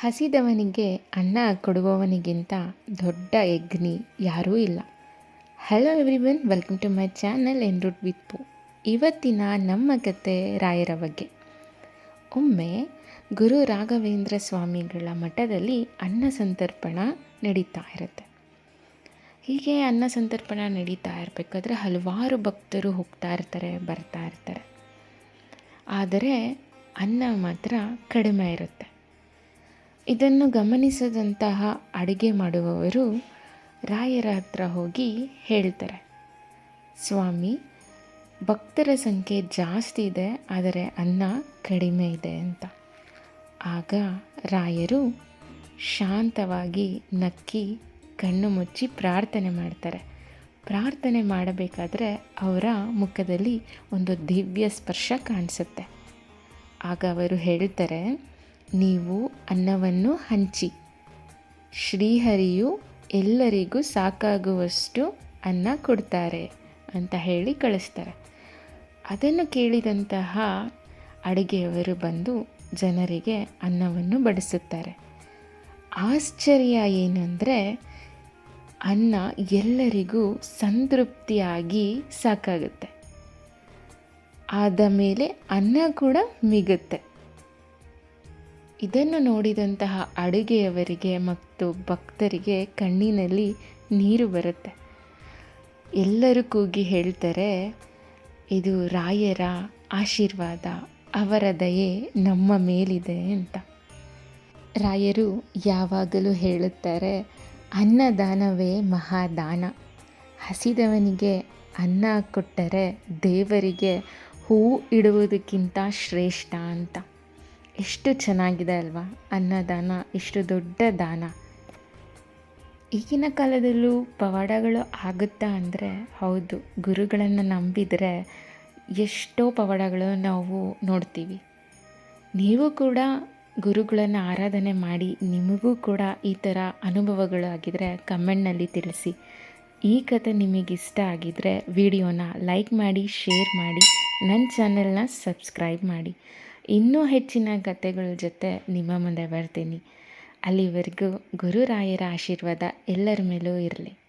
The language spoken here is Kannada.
ಹಸಿದವನಿಗೆ ಅನ್ನ ಕೊಡುವವನಿಗಿಂತ ದೊಡ್ಡ ಯಜ್ಞಿ ಯಾರೂ ಇಲ್ಲ. Hello everyone welcome to my channel with ಪು ಇವತ್ತಿನ ನಮ್ಮ ಕತೆ ರಾಯರ ಬಗ್ಗೆ. ಒಮ್ಮೆ ಗುರು ರಾಘವೇಂದ್ರ ಸ್ವಾಮಿಗಳ ಮಠದಲ್ಲಿ ಅನ್ನ ಸಂತರ್ಪಣ ನಡೀತಾ ಇರುತ್ತೆ. ಹೀಗೆ ಅನ್ನ ಸಂತರ್ಪಣ ನಡೀತಾ ಇರಬೇಕಾದ್ರೆ ಹಲವಾರು ಭಕ್ತರು ಹೋಗ್ತಾ ಇರ್ತಾರೆ, ಬರ್ತಾ ಇರ್ತಾರೆ. ಆದರೆ ಅನ್ನ ಮಾತ್ರ ಕಡಿಮೆ ಇರುತ್ತೆ. ಇದನ್ನು ಗಮನಿಸದಂತಹ ಅಡುಗೆ ಮಾಡುವವರು ರಾಯರ ಹತ್ರ ಹೋಗಿ ಹೇಳ್ತಾರೆ. ಸ್ವಾಮಿ, ಭಕ್ತರ ಸಂಖ್ಯೆ ಜಾಸ್ತಿ ಇದೆ, ಆದರೆ ಅನ್ನ ಕಡಿಮೆ ಇದೆ ಅಂತ. ಆಗ ರಾಯರು ಶಾಂತವಾಗಿ ನಕ್ಕಿ ಕಣ್ಣು ಮುಚ್ಚಿ ಪ್ರಾರ್ಥನೆ ಮಾಡ್ತಾರೆ. ಪ್ರಾರ್ಥನೆ ಮಾಡಬೇಕಾದ್ರೆ ಅವರ ಮುಖದಲ್ಲಿ ಒಂದು ದಿವ್ಯ ಸ್ಪರ್ಶ ಕಾಣಿಸುತ್ತೆ. ಆಗ ಅವರು ಹೇಳ್ತಾರೆ ನೀವು ಅನ್ನವನ್ನು ಹಂಚಿ. ಶ್ರೀಹರಿಯು ಎಲ್ಲರಿಗೂ ಸಾಕಾಗುವಷ್ಟು ಅನ್ನ ಕೊಡ್ತಾರೆ ಅಂತ ಹೇಳಿ ಕಳಿಸ್ತಾರೆ. ಅದನ್ನು ಕೇಳಿದಂತಹ ಅಡುಗೆಯವರು ಬಂದು ಜನರಿಗೆ ಅನ್ನವನ್ನು ಬಡಿಸುತ್ತಾರೆ. ಆಶ್ಚರ್ಯ ಏನಂದರೆ, ಅನ್ನ ಎಲ್ಲರಿಗೂ ಸಂತೃಪ್ತಿಯಾಗಿ ಸಾಕಾಗುತ್ತೆ. ಆದ ಮೇಲೆ ಅನ್ನ ಕೂಡ ಮಿಗುತ್ತೆ. ಇದನ್ನು ನೋಡಿದಂತಹ ಅಡುಗೆಯವರಿಗೆ ಮತ್ತು ಭಕ್ತರಿಗೆ ಕಣ್ಣಿನಲ್ಲಿ ನೀರು ಬರುತ್ತೆ. ಎಲ್ಲರೂ ಕೂಗಿ ಹೇಳ್ತಾರೆ, ಇದು ರಾಯರ ಆಶೀರ್ವಾದ, ಅವರ ದಯೆ ನಮ್ಮ ಮೇಲಿದೆ ಅಂತ. ರಾಯರು ಯಾವಾಗಲೂ ಹೇಳುತ್ತಾರೆ, ಅನ್ನದಾನವೇ ಮಹಾದಾನ. ಹಸಿದವನಿಗೆ ಅನ್ನ ಕೊಟ್ಟರೆ ದೇವರಿಗೆ ಹೂ ಇಡುವುದಕ್ಕಿಂತ ಶ್ರೇಷ್ಠ ಅಂತ. ಎಷ್ಟು ಚೆನ್ನಾಗಿದೆ ಅಲ್ವಾ? ಅನ್ನದಾನ ಎಷ್ಟು ದೊಡ್ಡ ದಾನ. ಈಗಿನ ಕಾಲದಲ್ಲೂ ಪವಾಡಗಳು ಆಗುತ್ತಾ ಅಂದರೆ ಹೌದು, ಗುರುಗಳನ್ನು ನಂಬಿದರೆ ಎಷ್ಟೋ ಪವಾಡಗಳು ನಾವು ನೋಡ್ತೀವಿ. ನೀವು ಕೂಡ ಗುರುಗಳನ್ನು ಆರಾಧನೆ ಮಾಡಿ, ನಿಮಗೂ ಕೂಡ ಈ ಥರ ಅನುಭವಗಳು ಆಗಿದರೆ ಕಮೆಂಟ್ನಲ್ಲಿ ತಿಳಿಸಿ. ಈ ಕತೆ ನಿಮಗಿಷ್ಟ ಆಗಿದ್ದರೆ ವಿಡಿಯೋನ ಲೈಕ್ ಮಾಡಿ ಶೇರ್ ಮಾಡಿ ನನ್ನ ಚಾನೆಲ್ನ ಸಬ್ಸ್ಕ್ರೈಬ್ ಮಾಡಿ. ಇನ್ನೂ ಹೆಚ್ಚಿನ ಕತೆಗಳ ಜೊತೆ ನಿಮ್ಮ ಮುಂದೆ ಬರ್ತೀನಿ. ಅಲ್ಲಿವರೆಗೂ ಗುರುರಾಯರ ಆಶೀರ್ವಾದ ಎಲ್ಲರ ಮೇಲೂ ಇರಲಿ.